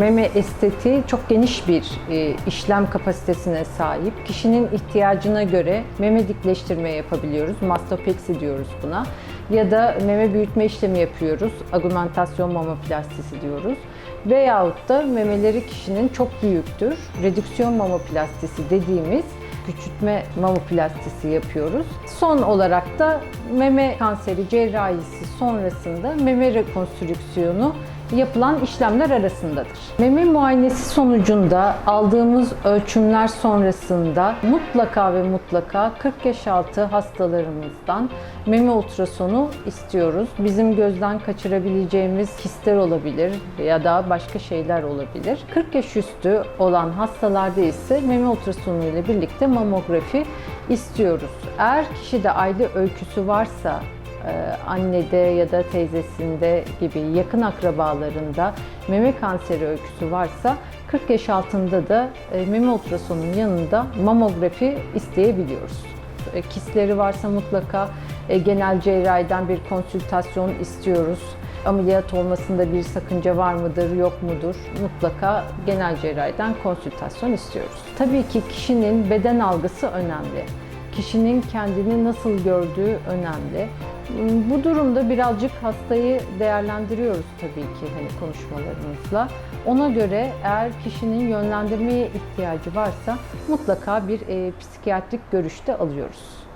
Meme estetiği çok geniş bir e, işlem kapasitesine sahip. Kişinin ihtiyacına göre meme dikleştirme yapabiliyoruz. Mastopeksi diyoruz buna. Ya da meme büyütme işlemi yapıyoruz. Augmentasyon mamoplastisi diyoruz. Veyahut da memeleri kişinin çok büyüktür. Redüksiyon mamoplastisi dediğimiz küçültme mamoplastisi yapıyoruz. Son olarak da meme kanseri cerrahisi sonrasında meme rekonstrüksiyonu yapılan işlemler arasındadır. Meme muayenesi sonucunda aldığımız ölçümler sonrasında mutlaka ve mutlaka 40 yaş altı hastalarımızdan meme ultrasonu istiyoruz. Bizim gözden kaçırabileceğimiz kistler olabilir ya da başka şeyler olabilir. 40 yaş üstü olan hastalarda ise meme ultrasonu ile birlikte mamografi istiyoruz. Eğer kişide aile öyküsü varsa annede ya da teyzesinde gibi yakın akrabalarında meme kanseri öyküsü varsa 40 yaş altında da e, meme ultrasonunun yanında mamografi isteyebiliyoruz. E, Kistleri varsa mutlaka e, genel cerrahiden bir konsültasyon istiyoruz. Ameliyat olmasında bir sakınca var mıdır, yok mudur? Mutlaka genel cerrahiden konsültasyon istiyoruz. Tabii ki kişinin beden algısı önemli kişinin kendini nasıl gördüğü önemli. Bu durumda birazcık hastayı değerlendiriyoruz tabii ki hani konuşmalarımızla. Ona göre eğer kişinin yönlendirmeye ihtiyacı varsa mutlaka bir e, psikiyatrik görüşte alıyoruz.